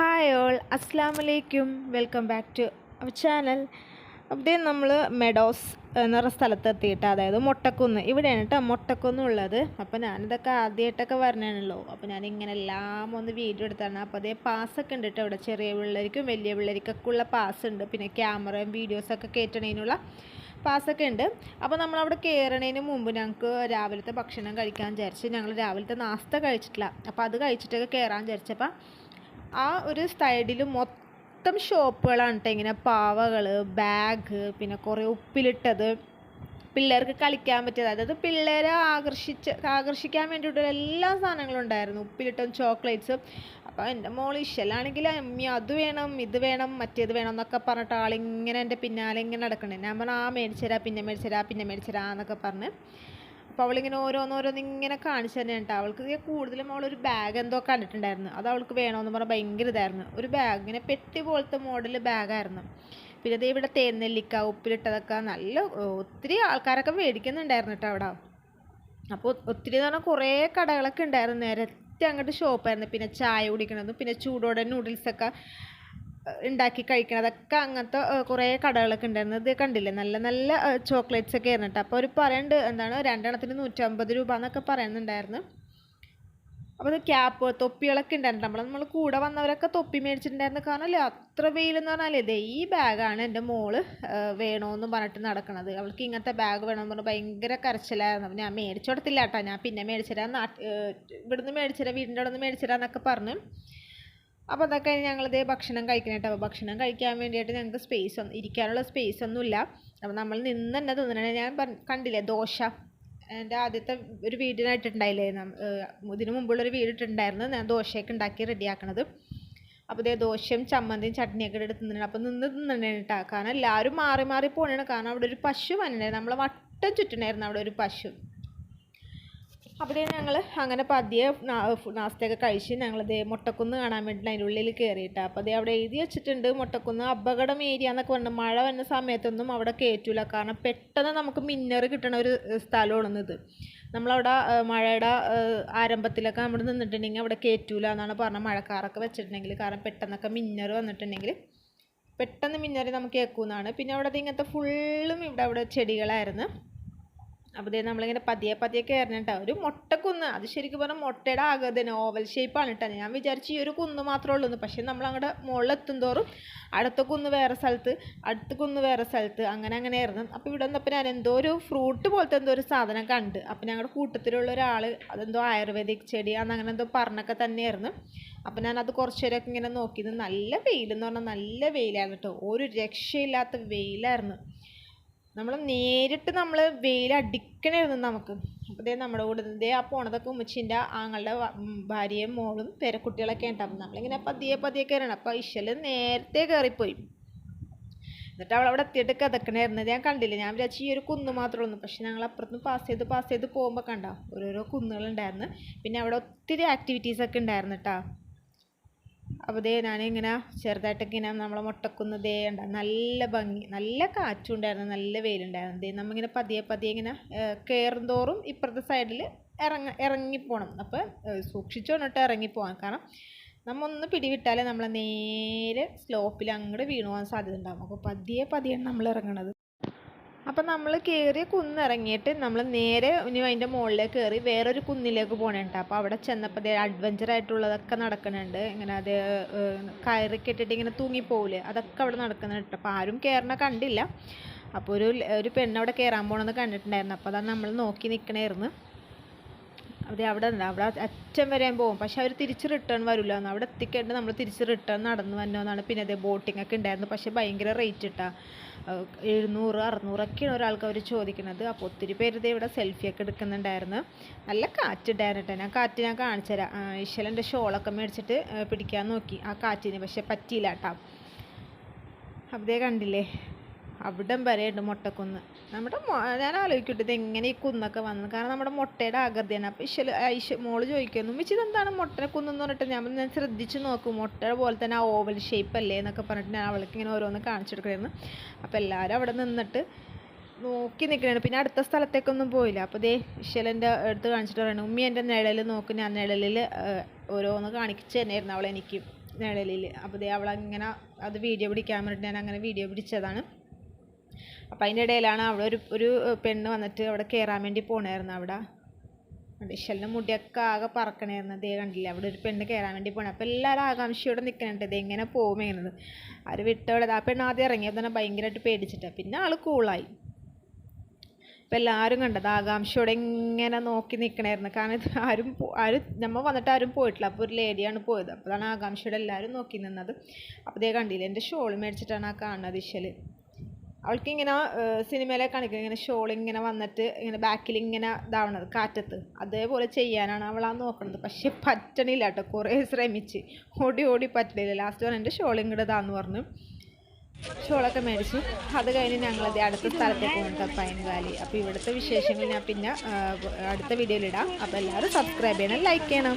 Hi all അസ്സാം വലൈക്കും welcome back to our channel അപ്പോൾ നമ്മൾ മെഡോസ് എന്ന് സ്ഥലത്ത് എത്തിയിട്ട് അതായത് മുട്ടക്കുന്ന്. ഇവിടെയാണ് കേട്ടോ മുട്ടക്കുന്ന് ഉള്ളത്. അപ്പോൾ ഞാനിതൊക്കെ ആദ്യമായിട്ടൊക്കെ വരണേണല്ലോ. അപ്പോൾ ഞാൻ ഇങ്ങനെ എല്ലാം ഒന്ന് വീഡിയോ എടുത്താണ്. അപ്പോൾ അതേ പാസ്സൊക്കെ ഉണ്ട് കേട്ടോ ഇവിടെ. ചെറിയ പിള്ളേർക്കും വലിയ പിള്ളേർക്കൊക്കെ ഉള്ള പാസ് ഉണ്ട് പിന്നെ ക്യാമറയും വീഡിയോസൊക്കെ കയറ്റണതിനുള്ള പാസ്സൊക്കെ ഉണ്ട്. അപ്പോൾ നമ്മളവിടെ കയറണതിന് മുമ്പ് ഞങ്ങൾക്ക് രാവിലത്തെ ഭക്ഷണം കഴിക്കാൻ വിചാരിച്ച് ഞങ്ങൾ രാവിലത്തെ നാസ്ത കഴിച്ചിട്ടില്ല. അപ്പോൾ അത് കഴിച്ചിട്ടൊക്കെ കയറാൻ വിചാരിച്ചപ്പോൾ ആ ഒരു സൈഡിൽ മൊത്തം ഷോപ്പുകളാണ് കേട്ടോ ഇങ്ങനെ പാവകൾ ബാഗ് പിന്നെ കുറേ ഉപ്പിലിട്ടത്. പിള്ളേർക്ക് കളിക്കാൻ പറ്റിയത്. അതായത് പിള്ളേരെ ആകർഷിച്ച് ആകർഷിക്കാൻ വേണ്ടിയിട്ടുള്ള എല്ലാ സാധനങ്ങളും ഉണ്ടായിരുന്നു. ഉപ്പിലിട്ടും ചോക്ലേറ്റ്സും. അപ്പോൾ എന്റെ മോൾ ഇഷലാണെങ്കിൽ അമ്മി അത് വേണം ഇത് വേണം മറ്റേത് വേണം എന്നൊക്കെ പറഞ്ഞിട്ട് ആളിങ്ങനെ എന്റെ പിന്നാലെ ഇങ്ങനെ നടക്കണേ. ഞാൻ പറഞ്ഞു ആ മേടിച്ചരാ പിന്നെ മേടിച്ചരാ പിന്നെ മേടിച്ചരാ എന്നൊക്കെ പറഞ്ഞ് അപ്പോൾ അവളിങ്ങനെ ഓരോന്നോരോന്ന് ഇങ്ങനെ കാണിച്ചു തന്നെ കേട്ടോ. അവൾക്ക് കൂടുതലും അവളൊരു ബാഗ് എന്തോ കണ്ടിട്ടുണ്ടായിരുന്നു. അത് അവൾക്ക് വേണമെന്ന് പറഞ്ഞാൽ ഭയങ്കര ഇതായിരുന്നു. ഒരു ബാഗ് ഇങ്ങനെ പെട്ടി പോലത്തെ മോഡൽ ബാഗായിരുന്നു പിന്നെ ദേ ഇവിടെ തേനെല്ലിക്ക ഉപ്പിലിട്ടതൊക്കെ നല്ല ഒത്തിരി ആൾക്കാരൊക്കെ മേടിക്കുന്നുണ്ടായിരുന്നു കേട്ടോ അവിടെ. അപ്പോൾ ഒത്തിരി എന്ന് പറഞ്ഞാൽ കുറേ കടകളൊക്കെ ഉണ്ടായിരുന്നു. നേരത്തെ അങ്ങോട്ട് ഷോപ്പായിരുന്നു പിന്നെ ചായ കുടിക്കണതും പിന്നെ ചൂടോടെ നൂഡിൽസൊക്കെ ഉണ്ടാക്കി കഴിക്കണതൊക്കെ അങ്ങനത്തെ കുറേ കടകളൊക്കെ ഉണ്ടായിരുന്നു. ഇത് കണ്ടില്ലേ? നല്ല നല്ല ചോക്ലേറ്റ്സ് ഒക്കെ ആയിരുന്നു അപ്പോൾ അവർ പറയുന്നുണ്ട് എന്താണ് രണ്ടെണ്ണത്തിന് നൂറ്റമ്പത് രൂപ എന്നൊക്കെ പറയുന്നുണ്ടായിരുന്നു. അപ്പോൾ അത് ക്യാപ്പ് തൊപ്പികളൊക്കെ ഉണ്ടായിരുന്നു. നമ്മൾ നമ്മൾ കൂടെ വന്നവരൊക്കെ തൊപ്പി മേടിച്ചിട്ടുണ്ടായിരുന്നു കാരണം അത്ര വെയിലെന്ന് പറഞ്ഞാൽ ഇതേ ഈ ബാഗാണ് എന്റെ മോൾ വേണമെന്ന് പറഞ്ഞിട്ട് നടക്കണത്. അവൾക്ക് ഇങ്ങനത്തെ ബാഗ് വേണമെന്ന് പറഞ്ഞാൽ ഭയങ്കര കരച്ചിലായിരുന്നു. ഞാൻ മേടിച്ചു കൊടുത്തില്ല കേട്ടോ. ഞാൻ പിന്നെ മേടിച്ചു തരാം നാട്ട് ഇവിടുന്ന് മേടിച്ചുതരാം വീടിന്റെ അവിടെ നിന്ന് മേടിച്ചുതരാം എന്നൊക്കെ പറഞ്ഞു അപ്പോൾ അതൊക്കെ ഞങ്ങളിതേ ഭക്ഷണം കഴിക്കണം കേട്ടോ ഭക്ഷണം കഴിക്കാൻ വേണ്ടിയിട്ട് ഞങ്ങൾക്ക് സ്പേസ് ഒന്നും ഇരിക്കാനുള്ള സ്പേസ് ഒന്നുമില്ല. അപ്പോൾ നമ്മൾ നിന്ന് തന്നെ തിന്നണേ. ഞാൻ കണ്ടില്ലേ ദോശ? എന്റെ ആദ്യത്തെ ഒരു വീടിനായിട്ടുണ്ടായില്ലേ ഇതിന് മുമ്പുള്ളൊരു വീട് വീടിട്ടുണ്ടായിരുന്നു ഞാൻ ദോശയൊക്കെ ഉണ്ടാക്കി റെഡിയാക്കണത്. അപ്പോൾ ഇതേ ദോശയും ചമ്മന്തിയും ചട്നിയൊക്കെ എടുത്ത് തിന്നണം. അപ്പോൾ നിന്ന് തിന്നണേ കേട്ടോ കാരണം എല്ലാവരും മാറി മാറി പോകണേ കാരണം അവിടെ ഒരു പശു വന്നിട്ടുണ്ടായിരുന്നു. നമ്മളെ വട്ടം ചുറ്റണായിരുന്നു അവിടെ ഒരു പശു. അവിടെ ഞങ്ങൾ അങ്ങനെ പതിയെ നാസ്തയൊക്കെ കഴിച്ച് ഞങ്ങളത് മുട്ടക്കുന്ന് കാണാൻ വേണ്ടി അതിന്റെ ഉള്ളിൽ കയറിയിട്ട് അപ്പോൾ അതേ അവിടെ എഴുതി വെച്ചിട്ടുണ്ട് മുട്ടക്കുന്ന് അപകടം ഏരിയ എന്നൊക്കെ പറഞ്ഞു. മഴ വന്ന സമയത്തൊന്നും അവിടെ കയറ്റൂല കാരണം പെട്ടെന്ന് നമുക്ക് മിന്നർ കിട്ടണ ഒരു സ്ഥലമാണ് ഇത്. നമ്മളവിടെ മഴയുടെ ആരംഭത്തിലൊക്കെ നമ്മൾ നിന്നിട്ടുണ്ടെങ്കിൽ അവിടെ കയറ്റൂല എന്നാണ് പറഞ്ഞത് മഴക്കാറൊക്കെ വെച്ചിട്ടുണ്ടെങ്കിൽ. കാരണം പെട്ടെന്നൊക്കെ മിന്നർ വന്നിട്ടുണ്ടെങ്കിൽ പെട്ടെന്ന് മിന്നറി നമുക്ക് കേൾക്കുമെന്നാണ് പിന്നെ അവിടെ ഇങ്ങനത്തെ ഫുള്ളും ഇവിടെ അവിടെ ചെടികളായിരുന്നു. അപ്പോൾ ഇതേ നമ്മളിങ്ങനെ പതിയെ പതിയെ കയറണം ഒരു മുട്ടക്കുന്ന്. അത് ശരിക്കും പറഞ്ഞാൽ മുട്ടയുടെ ആകൃതി ഓവൽ ഷേപ്പാണ് കേട്ടോ ഞാൻ വിചാരിച്ചു ഈ ഒരു കുന്ന് മാത്രമേ ഉള്ളൂ പക്ഷേ നമ്മൾ അങ്ങോട്ട് മുകളിലെത്തും തോറും അടുത്ത കുന്ന് വേറെ സ്ഥലത്ത് അടുത്ത കുന്ന് വേറെ സ്ഥലത്ത് അങ്ങനെ അങ്ങനെ ആയിരുന്നു. അപ്പോൾ ഇവിടെ വന്നപ്പോൾ ഞാൻ എന്തോ ഒരു ഫ്രൂട്ട് പോലത്തെ എന്തോ ഒരു സാധനം കണ്ട്. അപ്പോൾ ഞങ്ങളുടെ കൂട്ടത്തിലുള്ള ഒരാൾ അതെന്തോ ആയുർവേദിക് ചെടിയാന്ന് അങ്ങനെ എന്തോ പറഞ്ഞൊക്കെ തന്നെയായിരുന്നു. അപ്പോൾ ഞാൻ അത് കുറച്ച് നേരമൊക്കെ ഇങ്ങനെ നോക്കിയത്. നല്ല വെയിലെന്ന് പറഞ്ഞാൽ നല്ല വെയിലായിരുന്നു കേട്ടോ ഒരു രക്ഷയില്ലാത്ത വെയിലായിരുന്നു. നമ്മൾ നേരിട്ട് നമ്മൾ വെയിൽ അടിക്കണമായിരുന്നു നമുക്ക്. അപ്പോൾ ഇതേ നമ്മുടെ കൂടെ ഇതേ ആ പോണതൊക്കെ ഉമ്മച്ചിന്റെ ആങ്ങളുടെ ഭാര്യയും മോളും പേരക്കുട്ടികളൊക്കെ ഉണ്ടാവും നമ്മളിങ്ങനെ പതിയെ പതിയെ കയറണം അപ്പോൾ ഇശൽ നേരത്തെ കയറിപ്പോയി എന്നിട്ട് അവൾ അവിടെ എത്തിയിട്ട് കിതക്കണമായിരുന്നു ഞാൻ കണ്ടില്ല? ഞാൻ വിചാരിച്ചു ഈ ഒരു കുന്ന് മാത്രമേ ഉള്ളൂ. പക്ഷെ ഞങ്ങൾ അപ്പുറത്ത് പാസ് ചെയ്ത് പാസ് ചെയ്ത് പോകുമ്പോൾ കണ്ടോ? ഓരോരോ കുന്നുകളുണ്ടായിരുന്നു പിന്നെ അവിടെ ഒത്തിരി ആക്ടിവിറ്റീസൊക്കെ ഉണ്ടായിരുന്നു കേട്ടോ അപ്പോൾ ദേ ഞാനിങ്ങനെ ചെറുതായിട്ടൊക്കെ ഇങ്ങനെ നമ്മളെ മുട്ടക്കുന്ന് ദേ ഉണ്ട് നല്ല ഭംഗി നല്ല കാറ്റും ഉണ്ടായിരുന്നു നല്ല വെയിലുണ്ടായിരുന്നു. ദേ നമ്മിങ്ങനെ പതിയെ പതിയെ ഇങ്ങനെ കയറും തോറും ഇപ്പുറത്തെ സൈഡിൽ ഇറങ്ങ ഇറങ്ങിപ്പോണം. അപ്പോൾ സൂക്ഷിച്ചോണ്ടിട്ട് ഇറങ്ങിപ്പോകാൻ കാരണം നമ്മ ഒന്ന് പിടിവിട്ടാലേ നമ്മൾ നേരെ സ്ലോപ്പിൽ അങ്ങോട്ട് വീണു പോകാൻ സാധ്യത ഉണ്ടാകും അപ്പോൾ പതിയെ പതിയാണ് നമ്മൾ ഇറങ്ങണത്. അപ്പം നമ്മൾ കയറി കുന്നിറങ്ങിയിട്ട് നമ്മൾ നേരെ ഇനി അതിന്റെ മുകളിലേക്ക് കയറി വേറൊരു കുന്നിലേക്ക് പോകണുണ്ട് അപ്പോൾ അവിടെ ചെന്നപ്പോൾ അഡ്വഞ്ചർ ആയിട്ടുള്ളതൊക്കെ നടക്കുന്നുണ്ട് ഇങ്ങനെ അത് കയറി കേറ്റിട്ട് ഇങ്ങനെ തൂങ്ങിപ്പോവില്ലേ അതൊക്കെ അവിടെ നടക്കുന്നുണ്ട് അപ്പോൾ ആരും കയറണ കണ്ടില്ല. അപ്പോൾ ഒരു ഒരു പെണ്ണ് അവിടെ കയറാൻ പോകണമെന്ന് കണ്ടിട്ടുണ്ടായിരുന്നു. അപ്പോൾ അതാണ് നമ്മൾ നോക്കി നിൽക്കണമായിരുന്നു അവിടെ അവിടെ അവിടെ അറ്റം വരെയും പോകും. പക്ഷെ അവർ തിരിച്ച് റിട്ടേൺ വരില്ല എന്ന് അവിടെ എത്തിക്കേണ്ട നമ്മൾ തിരിച്ച് റിട്ടേൺ നടന്നു വന്നോന്നാണ് പിന്നെ അതേ ബോട്ടിംഗ് ഒക്കെ ഉണ്ടായിരുന്നു. പക്ഷേ ഭയങ്കര റേറ്റ് ഇട്ടാ. എഴുന്നൂറ് അറുന്നൂറൊക്കെയാണ് ഒരാൾക്ക് അവർ ചോദിക്കുന്നത് അപ്പോൾ ഒത്തിരി പേര് ഇതേ ഇവിടെ സെൽഫിയൊക്കെ എടുക്കുന്നുണ്ടായിരുന്നു. നല്ല കാറ്റുണ്ടായിരുന്നു കേട്ടോ. ഞാൻ കാറ്റ് ഞാൻ കാണിച്ചു തരാം. ഈശ്വലന്റെ ഷോളൊക്കെ മേടിച്ചിട്ട് പിടിക്കാൻ നോക്കി. ആ കാറ്റിന് പക്ഷെ പറ്റിയില്ല കേട്ടോ. അവിടെ കണ്ടില്ലേ? അവിടം വരെയുണ്ട് മുട്ടക്കുന്ന്. നമ്മുടെ ഞാൻ ആലോചിക്കട്ടെ ഇത് എങ്ങനെ ഈ കുന്നൊക്കെ വന്നത് കാരണം നമ്മുടെ മുട്ടയുടെ ആകൃതിയാണ്. അപ്പോൾ ഇശൽ ഐശ മോൾ ചോദിക്കുന്നു മിച്ചി ഇതെന്താണ് മുട്ടനെ കുന്നെന്ന് പറഞ്ഞിട്ട്? ഞാൻ ഞാൻ ശ്രദ്ധിച്ച് നോക്കും. മുട്ടയുടെ പോലെ തന്നെ ആ ഓവൽ ഷേപ്പ് അല്ലേ? എന്നൊക്കെ പറഞ്ഞിട്ട് ഞാൻ അവൾക്ക് ഇങ്ങനെ ഓരോന്ന് കാണിച്ചു കൊടുക്കണമായിരുന്നു അപ്പോൾ എല്ലാവരും അവിടെ നിന്നിട്ട് നോക്കി നിൽക്കണേ പിന്നെ അടുത്ത സ്ഥലത്തേക്കൊന്നും പോയില്ല. അപ്പോൾ ദേ ഇശലന്റെ അടുത്ത് കാണിച്ചിട്ട് പറയണം ഉമ്മി എന്റെ നിഴലിൽ നോക്കും. ഞാൻ നിഴലിൽ ഓരോന്ന് കാണിച്ചു തന്നെയായിരുന്നു അവളെനിക്ക് നിഴലിൽ. അപ്പോൾ ദേ അവളങ്ങനെ അത് വീഡിയോ പിടിക്കാൻ വേണ്ടിയിട്ട് ഞാൻ അങ്ങനെ വീഡിയോ പിടിച്ചതാണ്. അപ്പോൾ അതിന്റെ ഇടയിലാണ് അവിടെ ഒരു ഒരു പെണ്ണ് വന്നിട്ട് അവിടെ കയറാൻ വേണ്ടി പോണായിരുന്നു അവിടെ. ഇഷലിന്റെ മുടിയൊക്കെ ആകെ പറക്കണായിരുന്നു. ദേ കണ്ടില്ലേ അവിടെ ഒരു പെണ്ണ് കയറാൻ വേണ്ടി പോണ്. അപ്പോൾ എല്ലാവരും ആകാംക്ഷയോടെ നിൽക്കണുണ്ട് ഇത് എങ്ങനെ പോകും എങ്ങനെയത് അവർ വിട്ടവിടെ ആ പെണ്ണ് ആദ്യം ഇറങ്ങിയത് തന്നെ ഭയങ്കരമായിട്ട് പേടിച്ചിട്ടാണ് പിന്നെ ആൾ കൂളായി ഇപ്പം എല്ലാവരും കണ്ടത് ആകാംക്ഷയോടെ ഇങ്ങനെ നോക്കി നിൽക്കണമായിരുന്നു കാരണം ഇത് ആരും ആരും നമ്മൾ വന്നിട്ട് ആരും പോയിട്ടില്ല. അപ്പോൾ ഒരു ലേഡിയാണ് പോയത്. അപ്പോഴാണ് ആകാംക്ഷയോടെ എല്ലാവരും നോക്കി നിന്നത്. അപ്പോൾ ഇതേ കണ്ടില്ല എന്റെ ഷോൾ മേടിച്ചിട്ടാണ് ആ കാണുന്നത് ഇശൽ അവൾക്ക് ഇങ്ങനെ സിനിമയിലെ കാണിക്കുന്നത് ഇങ്ങനെ ഷോൾ ഇങ്ങനെ വന്നിട്ട് ഇങ്ങനെ ബാക്കിൽ ഇങ്ങനെ ഇതാവണത് കാറ്റത്ത്. അതേപോലെ ചെയ്യാനാണ് അവൾ ആ നോക്കണത്. പക്ഷെ പറ്റണില്ല കേട്ടോ. കുറേ ശ്രമിച്ച്. ഓടി ഓടി പറ്റണില്ല. ലാസ്റ്റ് പറഞ്ഞു എന്റെ ഷോൾ ഇങ്ങോട്ട് ഇതാന്ന് പറഞ്ഞു. ഷോളൊക്കെ മേടിച്ചു. അത് കഴിഞ്ഞ് ഞങ്ങളത് അടുത്ത സ്ഥലത്തേക്ക് പോകുന്നുണ്ട് പൈൻകാലി അപ്പോൾ ഇവിടുത്തെ വിശേഷങ്ങൾ ഞാൻ പിന്നെ അടുത്ത വീഡിയോയിലിടാം അപ്പോൾ എല്ലാവരും സബ്സ്ക്രൈബ് ചെയ്യണം ലൈക്ക് ചെയ്യണം.